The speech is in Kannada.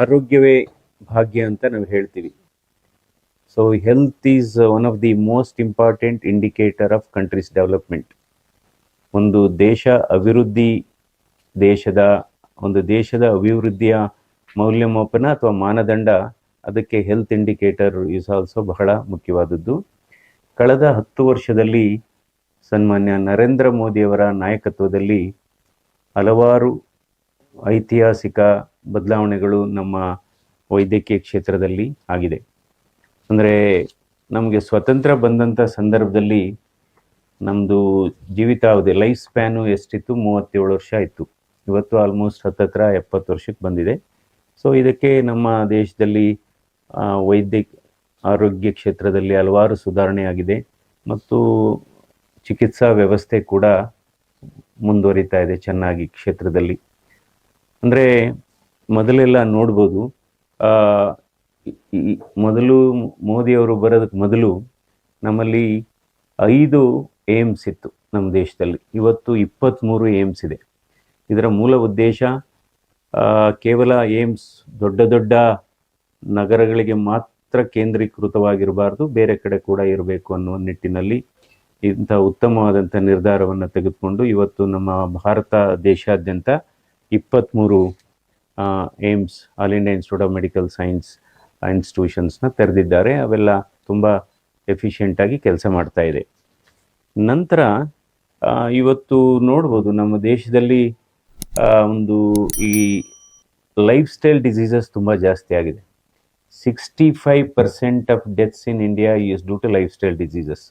ಆರೋಗ್ಯವೇ ಭಾಗ್ಯ ಅಂತ ನಾವು ಹೇಳ್ತೀವಿ. So health is one of the most important indicator of country's development ಒಂದು ದೇಶ ಅಭಿವೃದ್ಧಿ ದೇಶದ, ಒಂದು ದೇಶದ ಅಭಿವೃದ್ಧಿಯ ಮೌಲ್ಯಮಾಪನ ಅಥವಾ ಮಾನದಂಡ, ಅದಕ್ಕೆ ಹೆಲ್ತ್ ಇಂಡಿಕೇಟರ್ ಈಸ್ ಆಲ್ಸೋ ಬಹಳ ಮುಖ್ಯವಾದದ್ದು. ಕಳೆದ ಹತ್ತು ವರ್ಷದಲ್ಲಿ ಸನ್ಮಾನ್ಯ ನರೇಂದ್ರ ಮೋದಿಯವರ ನಾಯಕತ್ವದಲ್ಲಿ ಹಲವಾರು ಐತಿಹಾಸಿಕ ಬದಲಾವಣೆಗಳು ನಮ್ಮ ವೈದ್ಯಕೀಯ ಕ್ಷೇತ್ರದಲ್ಲಿ ಆಗಿದೆ. ಅಂದರೆ ನಮಗೆ ಸ್ವತಂತ್ರ ಬಂದಂಥ ಸಂದರ್ಭದಲ್ಲಿ ನಮ್ಮದು ಜೀವಿತಾವಧಿ ಲೈಫ್ ಸ್ಪ್ಯಾನು ಎಷ್ಟಿತ್ತು? ಮೂವತ್ತೇಳು ವರ್ಷ ಇತ್ತು ಇವತ್ತು ಆಲ್ಮೋಸ್ಟ್ ಹತ್ತತ್ರ ಎಪ್ಪತ್ತು ವರ್ಷಕ್ಕೆ ಬಂದಿದೆ. ಸೊ ಇದಕ್ಕೆ ನಮ್ಮ ದೇಶದಲ್ಲಿ ವೈದ್ಯ, ಆರೋಗ್ಯ ಕ್ಷೇತ್ರದಲ್ಲಿ ಹಲವಾರು ಸುಧಾರಣೆ ಆಗಿದೆ. ಮತ್ತು ಚಿಕಿತ್ಸಾ ವ್ಯವಸ್ಥೆ ಕೂಡ ಮುಂದುವರಿತಾ ಇದೆ ಚೆನ್ನಾಗಿ ಕ್ಷೇತ್ರದಲ್ಲಿ. ಅಂದರೆ ಮೊದಲೆಲ್ಲ ನೋಡ್ಬೋದು. ಮೊದಲು ಮೋದಿಯವರು ಬರೋದಕ್ಕೆ ಮೊದಲು ನಮ್ಮಲ್ಲಿ ಐದು ಏಮ್ಸ್ ಇತ್ತು ನಮ್ಮ ದೇಶದಲ್ಲಿ. ಇವತ್ತು ಇಪ್ಪತ್ತ್ಮೂರು ಏಮ್ಸ್ ಇದೆ. ಇದರ ಮೂಲ ಉದ್ದೇಶ ಕೇವಲ ಏಮ್ಸ್ ದೊಡ್ಡ ದೊಡ್ಡ ನಗರಗಳಿಗೆ ಮಾತ್ರ ಕೇಂದ್ರೀಕೃತವಾಗಿರಬಾರ್ದು, ಬೇರೆ ಕಡೆ ಕೂಡ ಇರಬೇಕು ಅನ್ನುವ ನಿಟ್ಟಿನಲ್ಲಿ ಇಂಥ ಉತ್ತಮವಾದಂಥ ನಿರ್ಧಾರವನ್ನು ತೆಗೆದುಕೊಂಡು ಇವತ್ತು ನಮ್ಮ ಭಾರತ ದೇಶಾದ್ಯಂತ ಇಪ್ಪತ್ತ್ಮೂರು AIIMS, all India institute of medical science ಇನ್ಸ್ಟಿಟ್ಯೂಷನ್ಸ್ನ ತೆರೆದಿದ್ದಾರೆ. ಅವೆಲ್ಲ ತುಂಬ ಎಫಿಷಿಯೆಂಟಾಗಿ ಕೆಲಸ ಮಾಡ್ತಾ ಇದೆ. ನಂತರ ಇವತ್ತು ನೋಡ್ಬೋದು ನಮ್ಮ ದೇಶದಲ್ಲಿ ಒಂದು ಈ ಲೈಫ್ ಸ್ಟೈಲ್ ಡಿಸೀಸಸ್ ತುಂಬ ಜಾಸ್ತಿ ಆಗಿದೆ. Sixty five percent of deaths in India is due to life style diseases.